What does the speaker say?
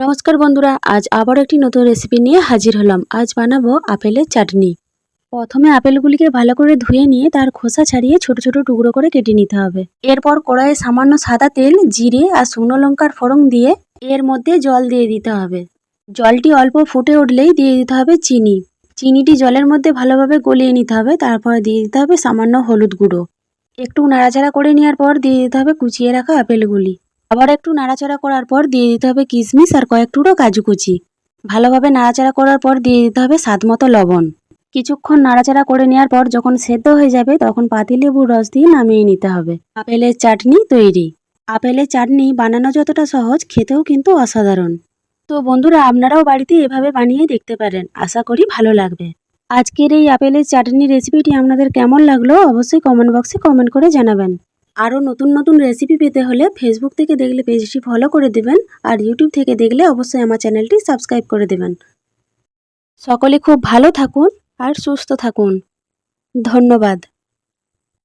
নমস্কার বন্ধুরা, আজ আবার একটি নতুন রেসিপি নিয়ে হাজির হলাম। আজ বানাবো আপেলের চাটনি। প্রথমে আপেলগুলিকে ভালো করে ধুয়ে নিয়ে তার খোসা ছাড়িয়ে ছোট ছোট টুকরো করে কেটে নিতে হবে। এরপর কড়াইয়ে সামান্য সাদা তেল, জিরে আর শুকনো লঙ্কার ফোড়ন দিয়ে এর মধ্যে জল দিয়ে দিতে হবে। জলটি অল্প ফুটে উঠলেই দিয়ে দিতে হবে চিনি। চিনিটি জলের মধ্যে ভালোভাবে গলিয়ে নিতে হবে, তারপরে দিয়ে দিতে হবে সামান্য হলুদ গুঁড়ো। একটু নাড়াচাড়া করে নেওয়ার পর দিয়ে দিতে হবে কুচিয়ে রাখা আপেলগুলি। আবার একটু নাড়াচাড়া করার পর দিয়ে দিতে হবে কিশমিশ আর কয়েক কাজু কুচি। ভালোভাবে নাড়াচাড়া করার পর দিয়ে দিতে হবে স্বাদ মতো লবণ। কিছুক্ষণ নাড়াচাড়া করে নেওয়ার পর যখন সেদ্ধ হয়ে যাবে তখন পাতিলেবুর রস দিয়ে নামিয়ে নিতে হবে। আপেলের চাটনি তৈরি। আপেলের চাটনি বানানো যতটা সহজ, খেতেও কিন্তু অসাধারণ। তো বন্ধুরা, আপনারাও বাড়িতে এভাবে বানিয়ে দেখতে পারেন। আশা করি ভালো লাগবে। আজকের এই আপেলের চাটনি রেসিপিটি আপনাদের কেমন লাগল অবশ্যই কমেন্ট বক্সে কমেন্ট করে জানাবেন। আরও নতুন নতুন রেসিপি পেতে হলে ফেসবুক থেকে দেখলে পেজটি ফলো করে দেবেন আর ইউটিউব থেকে দেখলে অবশ্যই আমার চ্যানেলটি সাবস্ক্রাইব করে দেবেন। সকলে খুব ভালো থাকুন আর সুস্থ থাকুন। ধন্যবাদ।